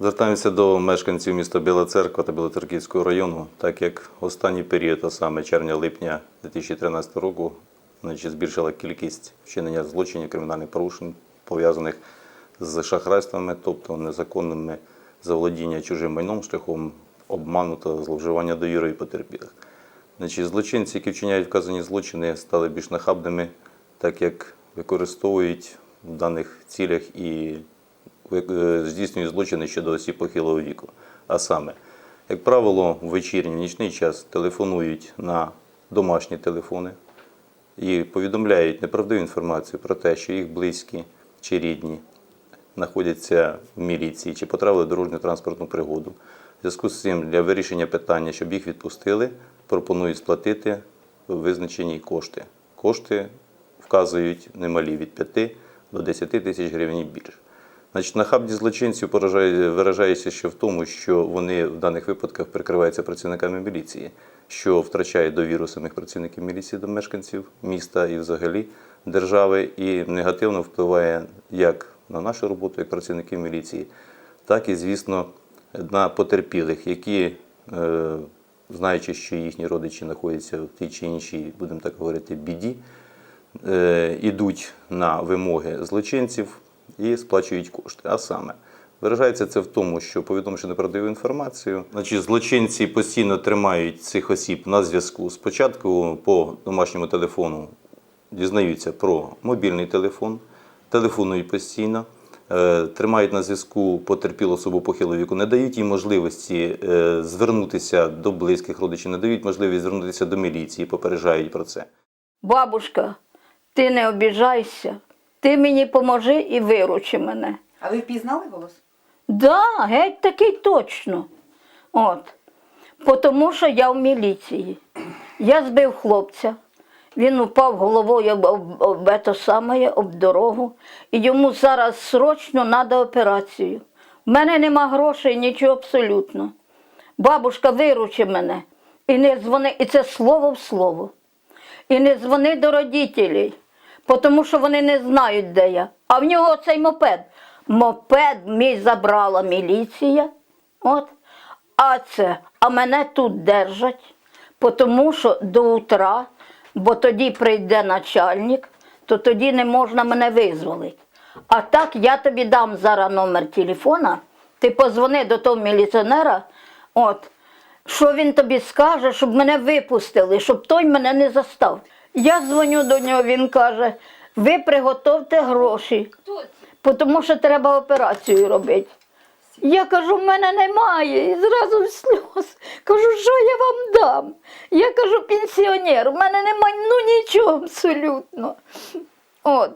Звертаємося до мешканців міста Біла Церква та Білоцерківського району, так як останній період, а саме червня-липня 2013 року, значить, збільшила кількість вчинення злочинів, кримінальних порушень, пов'язаних з шахрайствами, тобто незаконними заволодіння чужим майном шляхом обману та зловживання довірою потерпілих. Значить, злочинці, які вчиняють вказані злочини, стали більш нахабними, так як використовують в даних цілях і е, здійснюють злочини щодо осіб похилого віку. А саме, як правило, в вечірній нічний час телефонують на домашні телефони і повідомляють неправдиву інформацію про те, що їх близькі чи рідні знаходяться в міліції чи потрапили в дорожню транспортну пригоду. В зв'язку з цим для вирішення питання, щоб їх відпустили, пропонують сплатити визначені кошти. Кошти вказують немалі від 5 до 10 тисяч гривень більше. Значить, нахабність злочинців виражається ще в тому, що вони в даних випадках прикриваються працівниками міліції, що втрачає довіру самих працівників міліції до мешканців міста і взагалі держави, і негативно впливає як на нашу роботу, як працівників міліції, так і, звісно, на потерпілих, які, е, знаючи, що їхні родичі знаходяться в тій чи іншій, будемо так говорити, біді, е, ідуть на вимоги злочинців і сплачують кошти. А саме, виражається це в тому, що повідомивши неправдиву інформацію, значить, злочинці постійно тримають цих осіб на зв'язку. Спочатку по домашньому телефону дізнаються про мобільний телефон, телефонують постійно. е, Тримають на зв'язку потерпілу особу похилого віку, не дають їй можливості е, звернутися до близьких родичів, не дають можливість звернутися до міліції, попереджають про це. Бабушка, ти не обіжайся, ти мені поможи і виручи мене. А ви впізнали голос? Да, геть такий точно. От. Тому що я в міліції. Я збив хлопця. Він упав головою об, об, об, ето саме, об дорогу. І йому зараз срочно треба операцію. В мене нема грошей, нічого абсолютно. Бабушка, виручи мене. І не дзвони, і це слово в слово. І не дзвони до родителей, тому що вони не знають, де я. А в нього цей мопед. Мопед мій забрала міліція. От. А це, а мене тут держать, тому що до утра, бо тоді прийде начальник, то тоді не можна мене визволити. А так я тобі дам зараз номер телефона, ти позвони до того міліціонера, от, що він тобі скаже, щоб мене випустили, щоб той мене не застав. Я дзвоню до нього, він каже: ви приготовте гроші, тому що треба операцію робити. Я кажу, в мене немає. І зразу в сльоз. Кажу, що я вам дам? Я кажу, пенсіонер, у мене немає ну нічого абсолютно. От.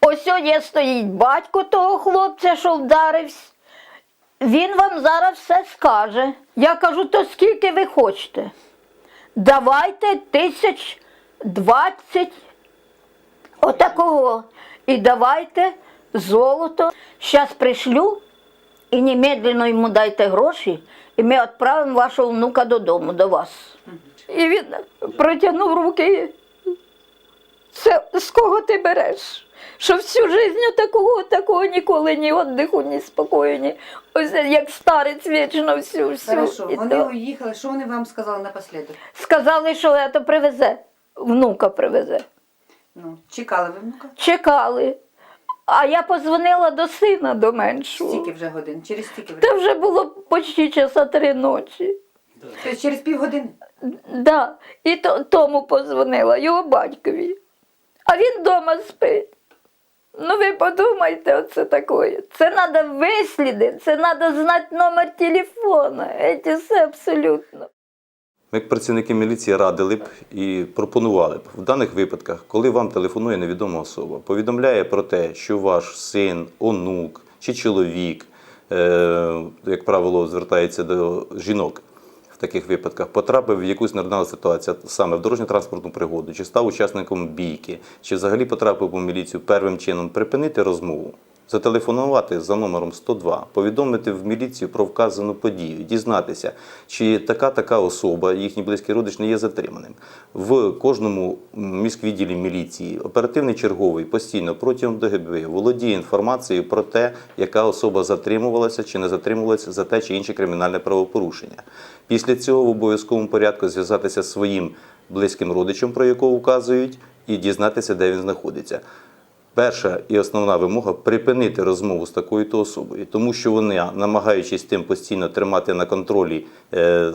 Ось є стоїть батько того хлопця, що вдарився. Він вам зараз все скаже. Я кажу, то скільки ви хочете? Давайте тисяч двадцять отакого. І давайте золото. Зараз пришлю і немедленно йому дайте гроші, і ми відправимо вашого внука додому, до вас. І він протягнув руки. Це з кого ти береш? Що всю життя такого, такого ніколи ні віддиху, ні спокою, ні. Ось як старець вічно всю, всю. Хорошо, І вони то. уїхали. Що вони вам сказали напослідок? Сказали, що це привезе, внука привезе. Ну, чекали ви внука? Чекали. А я позвонила до сина до меншого. Стільки вже годин, через стільки Це вже. вже було почти часа три ночі. Тобто через півгодини. Да. І то, тому позвонила його батькові. А він вдома спить. Ну ви подумайте, оце таке. Це треба вислідити, це треба знати номер телефона. Це все абсолютно. Ми, як працівники міліції, радили б і пропонували б. В даних випадках, коли вам телефонує невідома особа, повідомляє про те, що ваш син, онук чи чоловік, е, як правило, звертається до жінок в таких випадках, потрапив в якусь нервну ситуацію, саме в дорожньо-транспортну пригоду, чи став учасником бійки, чи взагалі потрапив у міліцію первим чином припинити розмову зателефонувати за номером 102, повідомити в міліцію про вказану подію, дізнатися, чи така така особа, їхній близький родич, не є затриманим. В кожному міськвідділі міліції оперативний черговий постійно протягом доби володіє інформацією про те, яка особа затримувалася чи не затримувалася за те чи інше кримінальне правопорушення. Після цього в обов'язковому порядку зв'язатися зі своїм близьким родичем, про якого вказують, і дізнатися, де він знаходиться. Перша і основна вимога припинити розмову з такою то особою, тому що вони, намагаючись тим постійно тримати на контролі е,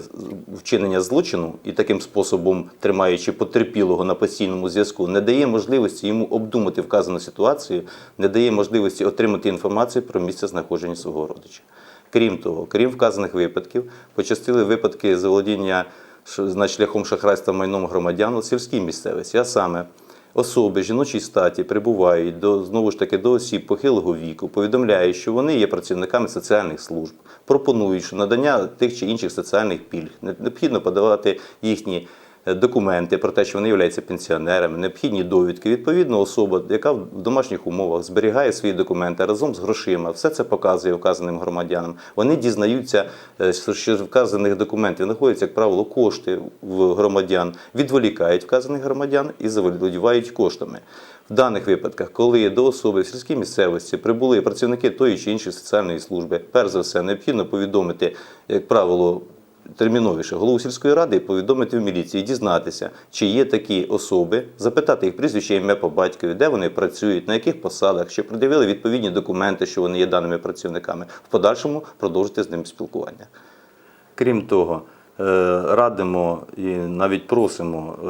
вчинення злочину і таким способом тримаючи потерпілого на постійному зв'язку, не дає можливості йому обдумати вказану ситуацію, не дає можливості отримати інформацію про місце знаходження свого родича. Крім того, крім вказаних випадків, почастили випадки заволодіння шляхом шахрайства майном громадян у сільській місцевості, а саме особи жіночій статі прибувають до знову ж таки до осіб похилого віку, повідомляють, що вони є працівниками соціальних служб, пропонують, що надання тих чи інших соціальних пільг. Необхідно подавати їхні документи про те, що вони являються пенсіонерами, необхідні довідки. Відповідно, особа, яка в домашніх умовах зберігає свої документи разом з грошима, все це показує вказаним громадянам. Вони дізнаються, е, що вказаних документів знаходяться, як правило, кошти в громадян, відволікають вказаних громадян і заволодівають коштами. В даних випадках, коли до особи в сільській місцевості прибули працівники тої чи іншої соціальної служби, перш за все необхідно повідомити, як правило, терміновіше голову сільської ради і повідомити в міліції, дізнатися, чи є такі особи, запитати їх прізвище, ім'я по батькові, де вони працюють, на яких посадах, чи пред'явили відповідні документи, що вони є даними працівниками, в подальшому продовжити з ними спілкування. Крім того, радимо і навіть просимо е,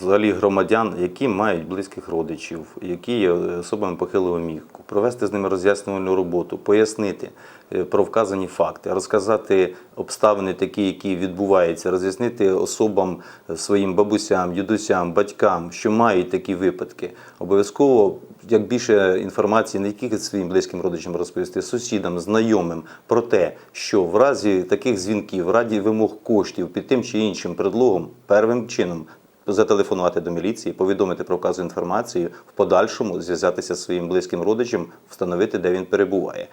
взагалі громадян, які мають близьких родичів, які є особами похилого віку, провести з ними роз'яснювальну роботу, пояснити е, про вказані факти, розказати обставини такі, які відбуваються, роз'яснити особам, е, своїм бабусям, дідусям, батькам, що мають такі випадки. Обов'язково як більше інформації не тільки своїм близьким родичам розповісти, сусідам, знайомим про те, що в разі таких дзвінків, в раді вимог коштів під тим чи іншим предлогом, первим чином зателефонувати до міліції, повідомити про вказу інформацію, в подальшому зв'язатися зі своїм близьким родичем, встановити, де він перебуває.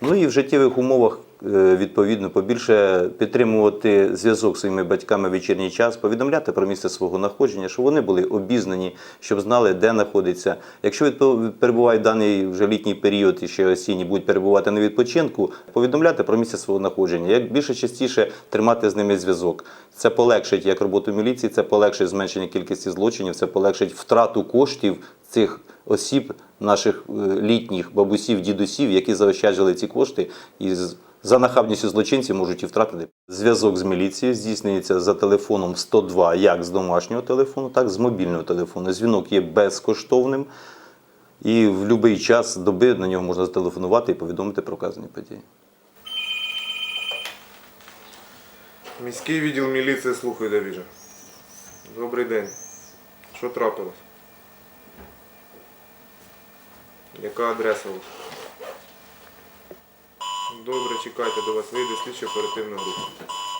Ну і в життєвих умовах відповідно побільше підтримувати зв'язок з своїми батьками в вечірній час, повідомляти про місце свого знаходження, щоб вони були обізнані, щоб знали, де знаходиться. Якщо в даний вже літній період і ще осінні будуть перебувати на відпочинку, повідомляти про місце свого знаходження. Як більше частіше тримати з ними зв'язок. Це полегшить як роботу міліції, це полегшить зменшення кількості злочинів, це полегшить втрату коштів цих осіб, наших е, літніх бабусів, дідусів, які заощаджували ці кошти і з- за нахабністю злочинців можуть і втратити. Зв'язок з міліцією здійснюється за телефоном 102, як з домашнього телефону, так і з мобільного телефону. Дзвінок є безкоштовним. І в будь-який час доби на нього можна зателефонувати і повідомити про вказані події. Міський відділ міліції слухаю Давіжа. Добрий день. Що трапилось? Яка адреса у вас? Добре, чекайте, до вас вийде слідчо оперативна група.